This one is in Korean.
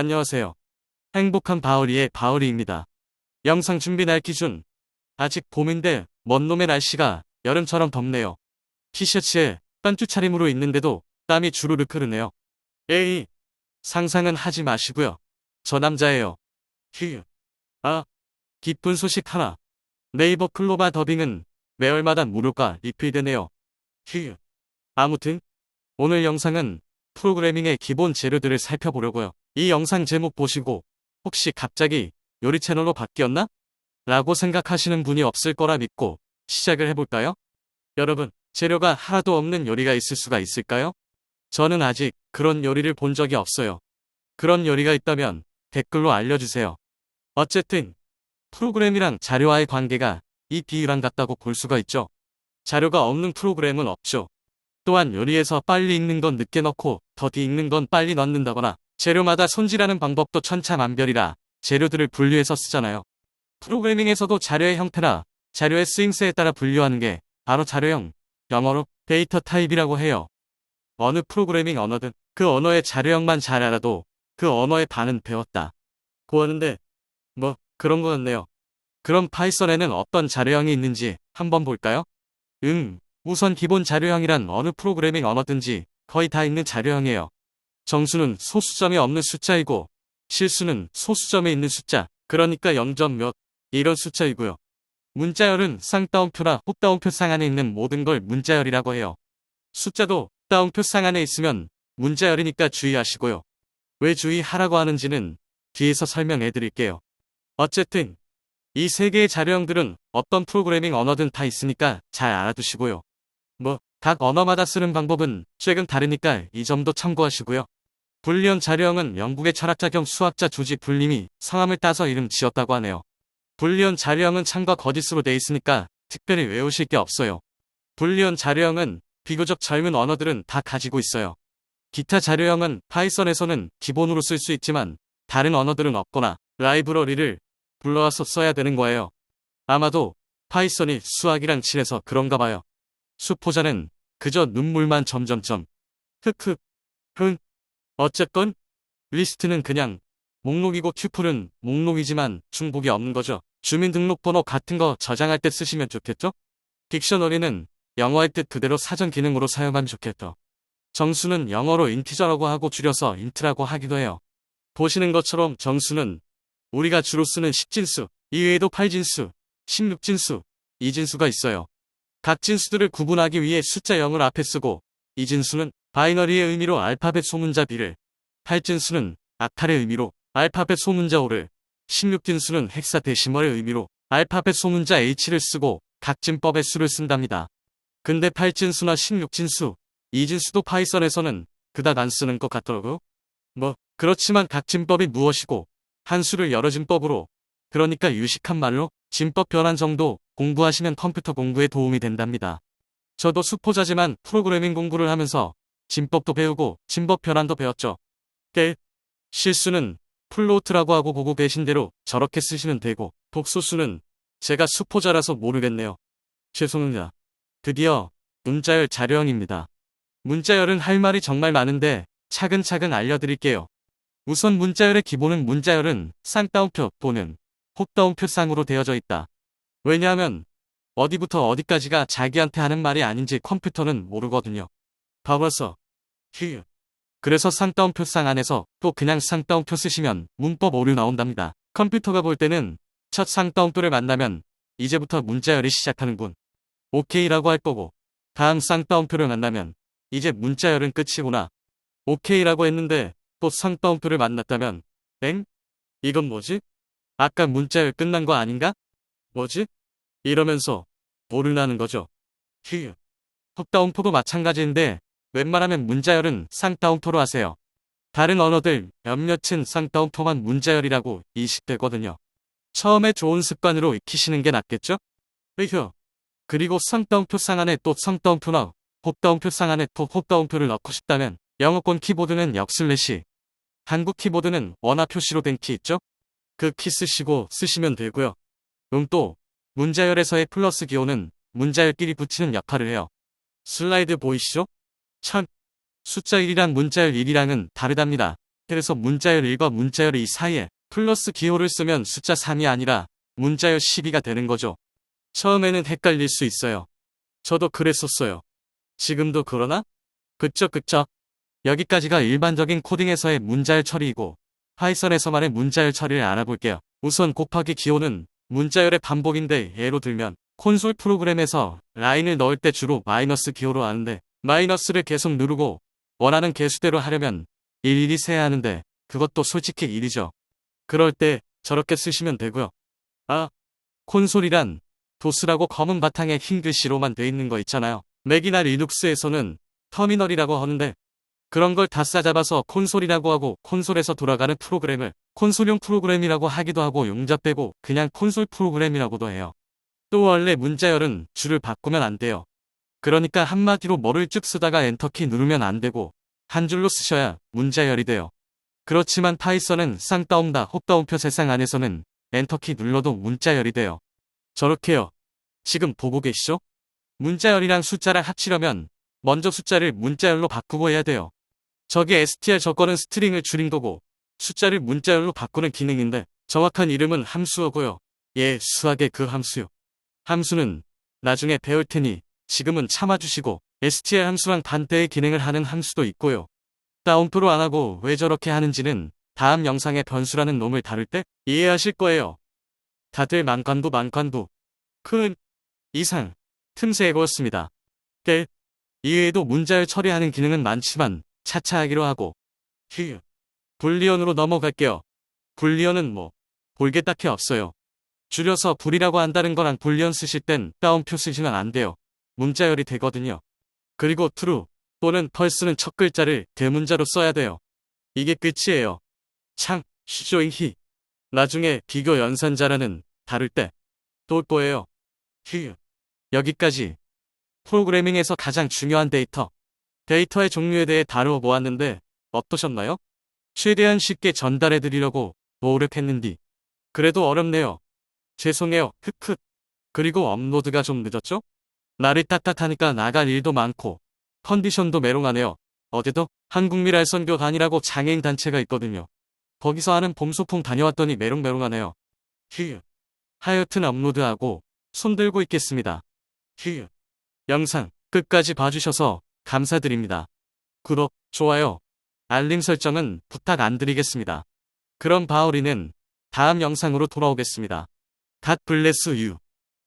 안녕하세요. 행복한 바울이의 바울이입니다. 영상 준비 날 기준. 아직 봄인데 먼 놈의 날씨가 여름처럼 덥네요. 티셔츠에 빤투 차림으로 있는데도 땀이 주르륵 흐르네요. 에이, 상상은 하지 마시고요. 저 남자예요. 휴. 아, 기쁜 소식 하나. 네이버 클로바 더빙은 매월마다 무료가 리필되네요. 휴. 아무튼 오늘 영상은 프로그래밍의 기본 재료들을 살펴보려고요. 이 영상 제목 보시고 혹시 갑자기 요리 채널로 바뀌었나? 라고 생각하시는 분이 없을 거라 믿고 시작을 해볼까요? 여러분, 재료가 하나도 없는 요리가 있을 수가 있을까요? 저는 아직 그런 요리를 본 적이 없어요. 그런 요리가 있다면 댓글로 알려주세요. 어쨌든 프로그램이랑 자료와의 관계가 이 비유랑 같다고 볼 수가 있죠. 자료가 없는 프로그램은 없죠. 또한 요리에서 빨리 익는 건 늦게 넣고 더디 익는 건 빨리 넣는다거나 재료마다 손질하는 방법도 천차만별이라 재료들을 분류해서 쓰잖아요. 프로그래밍에서도 자료의 형태나 자료의 쓰임새에 따라 분류하는 게 바로 자료형, 영어로 데이터 타입이라고 해요. 어느 프로그래밍 언어든 그 언어의 자료형만 잘 알아도 그 언어의 반은 배웠다. 고하는데 뭐 그런 거 같네요. 그럼 파이썬에는 어떤 자료형이 있는지 한번 볼까요? 응, 우선 기본 자료형이란 어느 프로그래밍 언어든지 거의 다 있는 자료형이에요. 정수는 소수점이 없는 숫자이고 실수는 소수점에 있는 숫자, 그러니까 0점 몇 이런 숫자이고요. 문자열은 쌍따옴표나 혹따옴표 상 안에 있는 모든 걸 문자열이라고 해요. 숫자도 따옴표 상 안에 있으면 문자열이니까 주의하시고요. 왜 주의하라고 하는지는 뒤에서 설명해 드릴게요. 어쨌든 이 세 개의 자료형들은 어떤 프로그래밍 언어든 다 있으니까 잘 알아두시고요. 뭐, 각 언어마다 쓰는 방법은 최근 다르니까 이 점도 참고하시고요. 불리언 자료형은 영국의 철학자 겸 수학자 조지 불림이 성함을 따서 이름 지었다고 하네요. 불리언 자료형은 참과 거짓으로 돼 있으니까 특별히 외우실 게 없어요. 불리언 자료형은 비교적 젊은 언어들은 다 가지고 있어요. 기타 자료형은 파이썬에서는 기본으로 쓸 수 있지만 다른 언어들은 없거나 라이브러리를 불러와서 써야 되는 거예요. 아마도 파이썬이 수학이랑 친해서 그런가 봐요. 수포자는 그저 눈물만 점점점. 흑흑. 흥. 어쨌건 리스트는 그냥 목록이고 튜플은 목록이지만 중복이 없는 거죠. 주민등록번호 같은 거 저장할 때 쓰시면 좋겠죠? 딕셔너리는 영어의 뜻 그대로 사전 기능으로 사용하면 좋겠죠. 정수는 영어로 인티저라고 하고 줄여서 인트라고 하기도 해요. 보시는 것처럼 정수는 우리가 주로 쓰는 10진수, 이외에도 8진수, 16진수, 2진수가 있어요. 각 진수들을 구분하기 위해 숫자 0을 앞에 쓰고 이진수는 바이너리의 의미로 알파벳 소문자 B를 8진수는 아칼의 의미로 알파벳 소문자 O를 16진수는 헥사데시멀의 의미로 알파벳 소문자 H를 쓰고 각 진법의 수를 쓴답니다. 근데 8진수나 16진수, 2진수도 파이썬에서는 그닥 안 쓰는 것 같더라고요. 뭐 그렇지만 각 진법이 무엇이고 한 수를 여러 진법으로 그러니까 유식한 말로 진법 변환 정도 공부하시면 컴퓨터 공부에 도움이 된답니다. 저도 수포자지만 프로그래밍 공부를 하면서 진법도 배우고 진법 변환도 배웠죠. 깨 실수는 플로트라고 하고 보고 계신 대로 저렇게 쓰시면 되고 복소수는 제가 수포자라서 모르겠네요. 죄송합니다. 드디어 문자열 자료형입니다. 문자열은 할 말이 정말 많은데 차근차근 알려드릴게요. 우선 문자열의 기본은 문자열은 쌍따옴표 또는 혹따옴표 쌍으로 되어져 있다. 왜냐하면 어디부터 어디까지가 자기한테 하는 말이 아닌지 컴퓨터는 모르거든요. 봐봐서 휴. 그래서 쌍따옴표 쌍 안에서 또 그냥 쌍따옴표 쓰시면 문법 오류 나온답니다. 컴퓨터가 볼 때는 첫 쌍따옴표를 만나면 이제부터 문자열이 시작하는군. 오케이라고 할 거고 다음 쌍따옴표를 만나면 이제 문자열은 끝이구나. 오케이라고 했는데 또 쌍따옴표를 만났다면 엥? 이건 뭐지? 아까 문자열 끝난 거 아닌가? 뭐지? 이러면서 모르나는 거죠. 휴. 헛다운표도 마찬가지인데 웬만하면 문자열은 쌍따옴표로 하세요. 다른 언어들 몇몇은 쌍따옴표만 문자열이라고 인식되거든요. 처음에 좋은 습관으로 익히시는 게 낫겠죠? 으휴. 그리고 쌍따옴표 쌍 안에 또 쌍따옴표나 홉따옴표 쌍 안에 또 홉따옴표를 넣고 싶다면 영어권 키보드는 역슬래시, 한국 키보드는 원화 표시로 된 키 있죠? 그 키 쓰시고 쓰시면 되고요. 음또 문자열에서의 플러스 기호는 문자열끼리 붙이는 역할을 해요. 슬라이드 보이시죠? 참 숫자 1이랑 문자열 1이랑은 다르답니다. 그래서 문자열 1과 문자열 2 사이에 플러스 기호를 쓰면 숫자 3이 아니라 문자열 12가 되는 거죠. 처음에는 헷갈릴 수 있어요. 저도 그랬었어요. 지금도 그러나? 그쵸 그쵸. 여기까지가 일반적인 코딩에서의 문자열 처리이고 파이썬에서만의 문자열 처리를 알아볼게요. 우선 곱하기 기호는 문자열의 반복인데 예로 들면 콘솔 프로그램에서 라인을 넣을 때 주로 마이너스 기호로 하는데 마이너스를 계속 누르고 원하는 개수대로 하려면 일일이 세야 하는데 그것도 솔직히 일이죠. 그럴 때 저렇게 쓰시면 되고요. 아, 콘솔이란 도스라고 검은 바탕에 흰 글씨로만 돼 있는 거 있잖아요. 맥이나 리눅스에서는 터미널이라고 하는데 그런 걸 다 싸잡아서 콘솔이라고 하고 콘솔에서 돌아가는 프로그램을 콘솔용 프로그램이라고 하기도 하고 용자 빼고 그냥 콘솔 프로그램이라고도 해요. 또 원래 문자열은 줄을 바꾸면 안 돼요. 그러니까 한마디로 뭐를 쭉 쓰다가 엔터키 누르면 안 되고 한 줄로 쓰셔야 문자열이 돼요. 그렇지만 파이썬은 쌍따옴다 홉다운표 세상 안에서는 엔터키 눌러도 문자열이 돼요. 저렇게요. 지금 보고 계시죠? 문자열이랑 숫자를 합치려면 먼저 숫자를 문자열로 바꾸고 해야 돼요. 저게 str 저거는 스트링을 줄인 거고 숫자를 문자열로 바꾸는 기능인데 정확한 이름은 함수어고요. 예, 수학의 그 함수요. 함수는 나중에 배울 테니 지금은 참아주시고 str 함수랑 반대의 기능을 하는 함수도 있고요. 다운표로 안 하고 왜 저렇게 하는지는 다음 영상에 변수라는 놈을 다룰 때 이해하실 거예요. 다들 만관부 만관부 큰 이상 틈새 에고였습니다. 끝. 이외에도 문자를 처리하는 기능은 많지만 차차 하기로 하고 휴 불리언으로 넘어갈게요. 불리언은 뭐 볼게 딱히 없어요. 줄여서 불이라고 한다는 거랑 불리언 쓰실 땐 따옴표 쓰시면 안 돼요. 문자열이 되거든요. 그리고 true 또는 false는 첫 글자를 대문자로 써야 돼요. 이게 끝이에요. 참, 쉬조잉히. 나중에 비교 연산자라는 다룰 때 또 거예요. 휴. 여기까지. 프로그래밍에서 가장 중요한 데이터. 데이터의 종류에 대해 다루어 보았는데 어떠셨나요? 최대한 쉽게 전달해 드리려고 노력했는디. 그래도 어렵네요. 죄송해요. 흑흑. 그리고 업로드가 좀 늦었죠? 날이 따뜻하니까 나갈 일도 많고 컨디션도 메롱하네요. 어제도 한국미랄 선교 단이라고 장애인 단체가 있거든요. 거기서 하는 봄 소풍 다녀왔더니 메롱메롱하네요. 휴. 하여튼 업로드하고 손 들고 있겠습니다. 휴. 영상 끝까지 봐주셔서 감사드립니다. 구독, 좋아요, 알림 설정은 부탁 안 드리겠습니다. 그럼 바오리는 다음 영상으로 돌아오겠습니다. 갓 블레스 유.